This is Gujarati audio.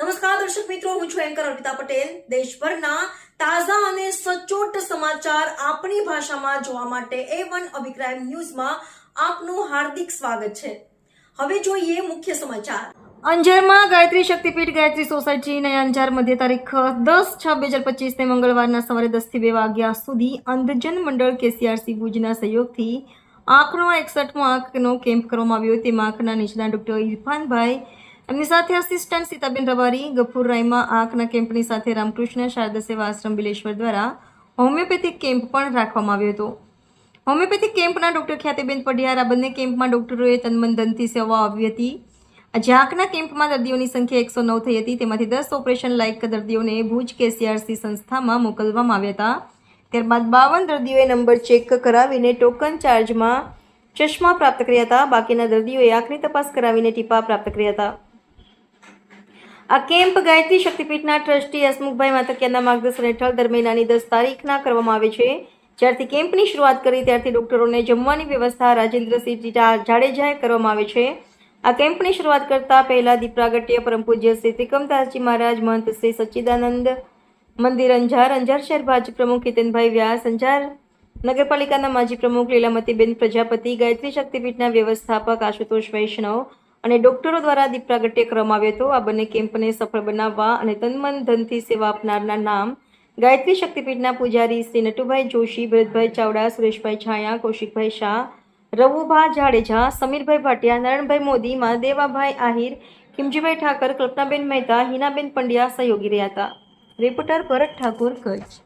નમસ્કાર, દર્શક મિત્રો, હું છું એન્કર અર્પિતા પટેલ. દેશભરના તાજા અને સચોટ સમાચાર આપણી ભાષામાં જોવા માટે એ વન અભિક્રાઇમ ન્યૂઝમાં આપનું હાર્દિક સ્વાગત છે. હવે જોઈએ મુખ્ય સમાચાર. અંજારમાં ગાયત્રી શક્તિપીઠ ગાયત્રી સોસાયટી અને અંજાર મધ્ય તારીખ દસ છ બે હજાર પચીસને મંગળવારના સવારે દસથી બે વાગ્યા સુધી અંધજન મંડળ કેસીઆરસી ભુજના સહયોગથી આંખનો એકસઠમો આંખનો કેમ્પ કરવામાં આવ્યો. તેમાં આંખના નિષ્ણાત ડૉક્ટર ઇરફાનભાઈ એમની સાથે આસિસ્ટન્ટ સીતાબેન રબારી ગફુર રાયમાં આંખના કેમ્પની સાથે રામકૃષ્ણ શારદા સેવા આશ્રમ બિલેશ્વર દ્વારા હોમિયોપેથિક કેમ્પ પણ રાખવામાં આવ્યો હતો. હોમિયોપેથિક કેમ્પના ડૉક્ટર ખ્યાતિબેન પઢિયાર, આ બંને કેમ્પમાં ડૉક્ટરોએ તનમન ધનથી સેવા આપી હતી. આજે આંખના કેમ્પમાં દર્દીઓની સંખ્યા એકસો નવ થઈ હતી. તેમાંથી દસ ઓપરેશન લાયક દર્દીઓને ભુજ કેસીઆરસી સંસ્થામાં મોકલવામાં આવ્યા હતા. ત્યારબાદ બાવન દર્દીઓએ નંબર ચેક કરાવીને ટોકન ચાર્જમાં ચશ્મા પ્રાપ્ત કર્યા હતા. બાકીના દર્દીઓએ આંખની તપાસ કરાવીને ટીપા પ્રાપ્ત કર્યા હતા. આ કેમ્પ ગાયત્રી શક્તિપીઠના ટ્રસ્ટી હસમુખભાઈ માતકિયાના માર્ગદર્શન હેઠળ દર મહિનાની દસ તારીખના કરવામાં આવે છે. જ્યારથી કેમ્પની શરૂઆત કરી, ત્યારથી ડોક્ટરોને જમવાની વ્યવસ્થા રાજેન્દ્રસિંહ જાડેજાએ કરવામાં આવે છે. આ કેમ્પની શરૂઆત કરતા પહેલા દીપરાગટ્ય, પરમ પૂજ્ય શ્રી ત્રિકમદાસજી મહારાજ, મહંત શ્રી સચ્ચિદાનંદ મંદિર, અંજાર અંજાર શહેર ભાજપ પ્રમુખ હિતેનભાઈ વ્યાસ, અંજાર નગરપાલિકાના માજી પ્રમુખ લીલામતીબેન પ્રજાપતિ, ગાયત્રી શક્તિપીઠના વ્યવસ્થાપક આશુતોષ વૈષ્ણવ અને ડોક્ટરો દ્વારા દીપ પ્રાગટ્ય કરવામાં આવ્યો હતો. આ બંને કેમ્પને સફળ બનાવવા અને તનમન ધનથી સેવા આપનારના નામ ગાયત્રી શક્તિપીઠના પૂજારી શ્રી નટુભાઈ જોશી, ભરતભાઈ ચાવડા, સુરેશભાઈ છાયા, કૌશિકભાઈ શાહ, રવુભા જાડેજા, સમીરભાઈ ભાટિયા, નારાયણભાઈ મોદી, મહાદેવાભાઈ આહિર, ખીમજીભાઈ ઠાકર, કલ્પનાબેન મહેતા, હિનાબેન પંડ્યા સહયોગી રહ્યા હતા. રિપોર્ટર ભરત ઠાકોર, કચ્છ.